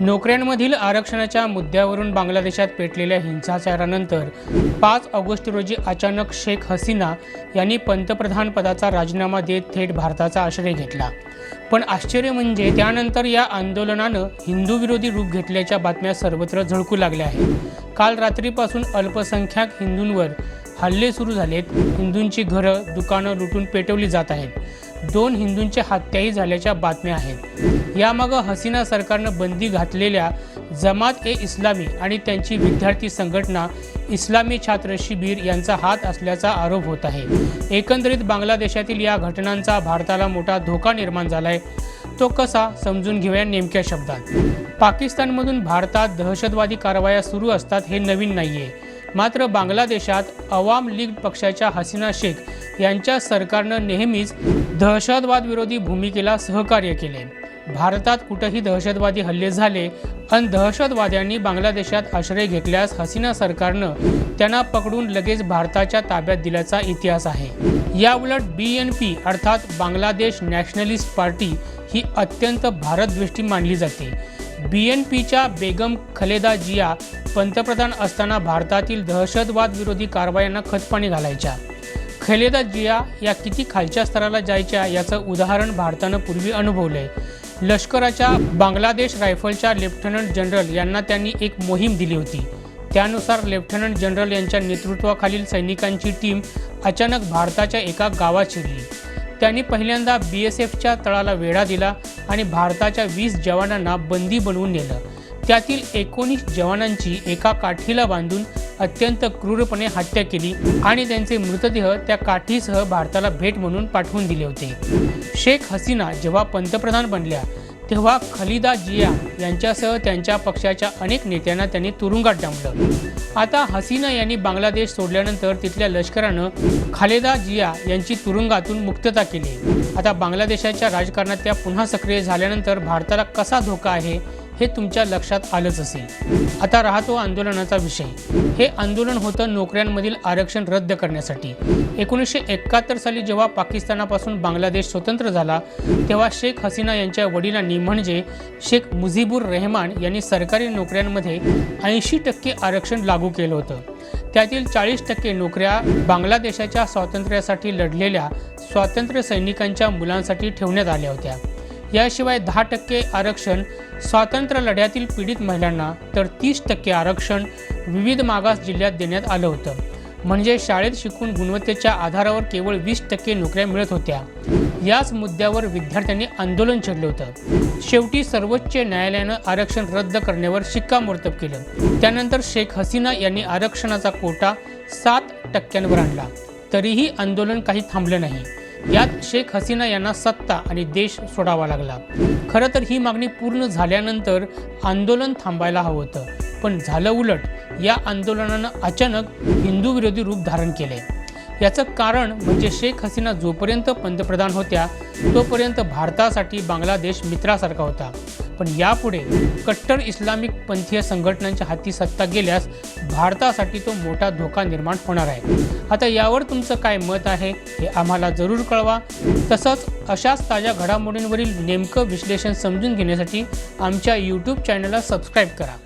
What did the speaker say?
नोकऱ्यांमधील आरक्षणाच्या मुद्द्यावरून बांगलादेशात पेटलेल्या हिंसाचारानंतर पाच ऑगस्ट रोजी अचानक शेख हसीना यांनी पंतप्रधानपदाचा राजीनामा देत थेट भारताचा आश्रय घेतला. पण आश्चर्य म्हणजे त्यानंतर या आंदोलनानं हिंदूविरोधी रूप घेतल्याच्या बातम्या सर्वत्र झळकू लागल्या आहेत. काल रात्रीपासून अल्पसंख्याक हिंदूंवर हल्ले सुरू झालेत. हिंदूंची घरं दुकानं लुटून पेटवली जात आहेत. दोन हिंदूंच्या हत्याही झाल्याच्या बातम्या आहेत. यामागं हसीना सरकारनं बंदी घातलेल्या जमात ए इस्लामी आणि त्यांची विद्यार्थी संघटना इस्लामी छात्र शिबिर यांचा हात असल्याचा आरोप होत आहे. एकंदरीत बांगलादेशातील या घटनांचा भारताला मोठा धोका निर्माण झालाय. तो कसा समजून घेऊया नेमक्या शब्दात. पाकिस्तानमधून भारतात दहशतवादी कारवाया सुरू असतात हे नवीन नाहीये. मात्र बांगलादेशात अवाम लीग पक्षाच्या हसीना शेख यांच्या सरकारनं नेहमीच दहशतवाद विरोधी भूमिकेला सहकार्य केले. भारतात कुठंही दहशतवादी हल्ले झाले आणि दहशतवाद्यांनी बांगलादेशात आश्रय घेतल्यास हसीना सरकारनं त्यांना पकडून लगेच भारताच्या ताब्यात दिल्याचा इतिहास आहे. याउलट बी एन पी अर्थात बांगलादेश नॅशनलिस्ट पार्टी ही अत्यंत भारतदृष्टी मानली जाते. बी एन पीच्या बेगम खलेदा जिया पंतप्रधान असताना भारतातील दहशतवाद विरोधी कारवायांना खतपाणी घालायच्या. खलेदा जिया या किती खालच्या स्तराला जायच्या याचं उदाहरण भारतानं पूर्वी अनुभवलं आहे लष्कराच्या बांगलादेश रायफलच्या लेफ्टनंट जनरल यांना त्यांनी एक मोहीम दिली होती. त्यानुसार लेफ्टनंट जनरल यांच्या नेतृत्वाखालील सैनिकांची टीम अचानक भारताच्या एका गावात शिरली. त्यांनी पहिल्यांदा बी एस एफच्या तळाला वेढा दिला आणि भारताच्या वीस जवानांना बंदी बनवून नेलं. त्यातील एकोणीस जवानांची एका काठीला बांधून अत्यंत क्रूरपणे हत्या केली आणि त्यांचे मृतदेह त्या काठीसह भारताला भेट म्हणून पाठवून दिले होते. शेख हसीना जेव्हा पंतप्रधान बनल्या तेव्हा खलिदा जिया यांच्यासह त्यांच्या पक्षाच्या अनेक नेत्यांना त्यांनी तुरुंगात डांबलं. आता हसीना यांनी बांगलादेश सोडल्यानंतर तिथल्या लष्करानं खालेदा जिया यांची तुरुंगातून मुक्तता केली. आता बांगलादेशाच्या राजकारणात त्या पुन्हा सक्रिय झाल्यानंतर भारताला कसा धोका आहे हे तुमच्या लक्षात आलंच असेल. आता राहतो आंदोलनाचा विषय. हे आंदोलन होतं नोकऱ्यांमधील आरक्षण रद्द करण्यासाठी. एकोणीसशे एकाहत्तर साली जेव्हा पाकिस्तानापासून बांगलादेश स्वतंत्र झाला तेव्हा शेख हसीना यांच्या वडिलांनी म्हणजे शेख मुझिबुर रेहमान यांनी सरकारी नोकऱ्यांमध्ये ऐंशी टक्के आरक्षण लागू केलं होतं. त्यातील चाळीस टक्के नोकऱ्या बांगलादेशाच्या स्वातंत्र्यासाठी लढलेल्या स्वातंत्र्य सैनिकांच्या मुलांसाठी ठेवण्यात आल्या होत्या. याशिवाय दहा टक्के आरक्षण स्वातंत्र्य लढ्यातील पीडित महिलांना तर तीस टक्के आरक्षण विविध मागास जिल्ह्यात देण्यात आलं होतं. म्हणजे शाळेत शिकून गुणवत्तेच्या आधारावर केवळ वीस टक्के नोकऱ्या मिळत होत्या. याच मुद्द्यावर विद्यार्थ्यांनी आंदोलन छेडलं होतं. शेवटी सर्वोच्च न्यायालयानं आरक्षण रद्द करण्यावर शिक्कामोर्तब केलं. त्यानंतर शेख हसीना यांनी आरक्षणाचा कोटा सात टक्क्यांवर आणला. तरीही आंदोलन काही थांबलं नाही. यात शेख हसीना यांना सत्ता आणि देश सोडावा लागला. खरं तर ही मागणी पूर्ण झाल्यानंतर आंदोलन थांबायला हवं होतं. पण झालं उलट या आंदोलनानं अचानक हिंदू विरोधी रूप धारण केले. याचं कारण म्हणजे शेख हसीना जोपर्यंत पंतप्रधान होत्या तोपर्यंत भारतासाठी बांगलादेश मित्रासारखा होता. पण यापुढे कट्टर इस्लामिक पंथीय संघटनांच्या हाती सत्ता गेल्यास भारतासाठी तो मोठा धोका निर्माण होणार आहे. आता यावर तुमचं काय मत आहे हे आम्हाला जरूर कळवा. तसंच अशाच ताज्या घडामोडींवरील नेमकं विश्लेषण समजून घेण्यासाठी आमच्या यूट्यूब चॅनलला सबस्क्राईब करा.